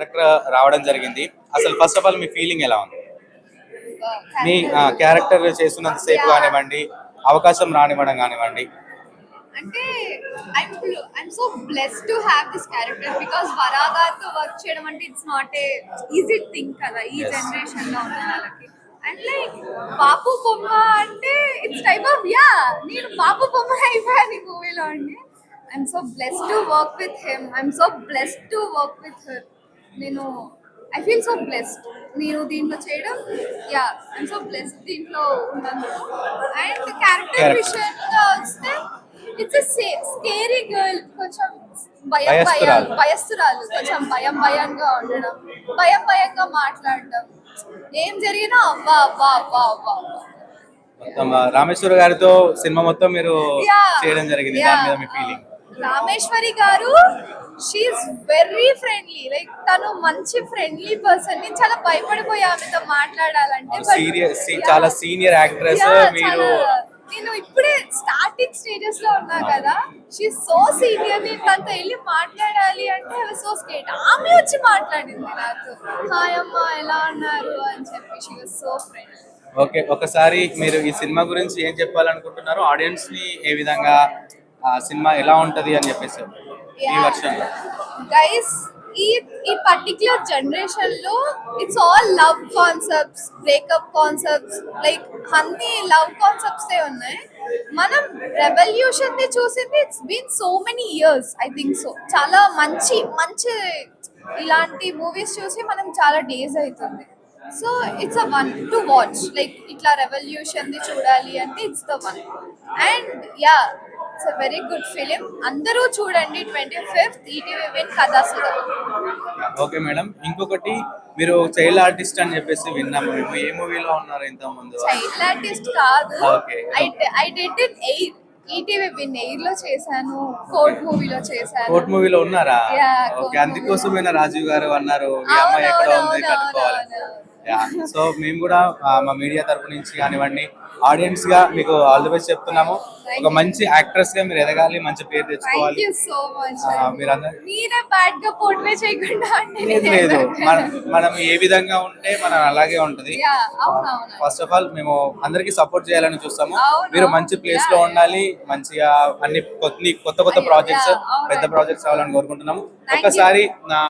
Character రావడం జరిగింది. అసలు ఫస్ట్ ఆఫ్ ఆల్ మీ ఫీలింగ్ ఎలా ఉంది? మీ క్యారెక్టర్ చేస్తున్నంత సేపు కానివ్వండి అవకాశం రానివ్వడం కానివ్వండి. అంటే I'm I'm so to have this character because work చేయడం అంటే it's not a easy thing కదా ఈ. జనరేషన్లో ఉన్న వాళ్ళకి. అండ్ లైక్ బాపు బొమ్మ అంటే ఇట్స్ టైప్ ఆఫ్ యా నేను బాపు బొమ్మ అయిపోయాను ఈ మూవీలో అండి. I'm so bless to work with him I'm so bless to work with her నేను ఐ ఫీల్ సో బ్లెస్డ్ నేను దీంట్లో చేయడం యా ఐఎమ్ సో బ్లెస్డ్ దీంట్లో ఉన్నందుకు అండ్ క్యారెక్టర్. విషయంగా వస్తే ఇట్స్ స్కేరీ గర్ల్ కొంచెం భయం భయం భయస్తురాలు. కొంచెం భయం భయంగా ఉండడం భయం భయంగా మాట్లాడడం ఏం జరిగినా అవ్వా అవ్వా అవ్వా అవ్వా. మొత్తం రామేశ్వర గారితో సినిమా మొత్తం మీరు. చేయడం జరిగింది Yeah. దాని మీద మీ ఫీలింగ్ రామేశ్వరి గారు షీఈస్ వెరీ ఫ్రెండ్లీ లైక్ తను మంచి ఫ్రెండ్లీ పర్సన్ నేను చాలా భయపడిపోయి ఆమెతో మాట్లాడాలంటే. చాలా సీనియర్ యాక్ట్రెస్ మీరు నేను ఇప్పుడే స్టార్టింగ్ స్టేజెస్లో ఉన్నా కదా షీ సో సీనియర్ నేను తనతో వెళ్ళి మాట్లాడాలి అంటే సో స్కేట్ ఆమె వచ్చి మాట్లాడింది నాతో హాయ్ అమ్మా ఎలా ఉన్నారు? అని చెప్పి షీ సో ఫ్రెండ్ ఓకే ఒకసారి మీరు ఈ సినిమా గురించి ఏం చెప్పాలనుకుంటున్నారు ఆడియన్స్ని ఏ విధంగా సినిమా ఎలా ఉంటది అని చెప్పేసి ఈ వర్షన్లో గైస్ ఈ ఈ పర్టిక్యులర్ జనరేషన్లో it's all love concepts breakup concepts like అన్ని లవ్ కాన్సెప్ట్స్ ఉన్నాయి. మనం రెవల్యూషన్ని చూసింది it's been so many years I think so చాలా మంచి మంచి ఇలాంటి మూవీస్ చూసి మనం చాలా డేస్ అవుతుంది so it's a one to watch like ఇట్లా రెవల్యూషన్ ది చూడాలి అంటే it's the one and yeah it's a very good film అందరూ చూడండి ట్వంటీ ఫిఫ్త్ ఈటీవీ విన్ కథాసురం ఓకే మేడం ఇంకొకటి మీరు చైల్డ్ ఆర్టిస్ట్ అని చెప్పేసి విన్నాము మేము ఏ మూవీలో ఉన్నారు ఇంత ముందు చైల్డ్ ఆర్టిస్ట్ కాదు. I did in air ETV win ఎయిర్లో చేశాను. కోర్ట్ మూవీలో చేశాను. కోర్ట్ మూవీలో ఉన్నారా? ఓకే అందుకోసమేనా రాజీవ్ గారు అన్నారు? ఈ అమ్మాయి ఎక్కడ ఉంది కట్టుకోవాలి సో మేము కూడా మా మీడియా తరపు నుంచి కానివ్వండి ఆడియన్స్గా మీకు ఆల్ ది బెస్ట్ చెప్తున్నాము ఒక. మంచి యాక్ట్రెస్గా మీరు ఎదగాలి మంచి పేరు తెచ్చుకోవాలి లేదు? మనం ఏ విధంగా ఉంటే మనం అలాగే ఉంటది. ఫస్ట్ ఆఫ్ ఆల్ మేము అందరికి సపోర్ట్ చేయాలని చూస్తాము. మీరు మంచి ప్లేస్లో ఉండాలి మంచిగా అన్ని కొత్త కొత్త ప్రాజెక్ట్స్. పెద్ద ప్రాజెక్ట్స్ అవ్వాలని కోరుకుంటున్నాము. ఒక్కసారి నా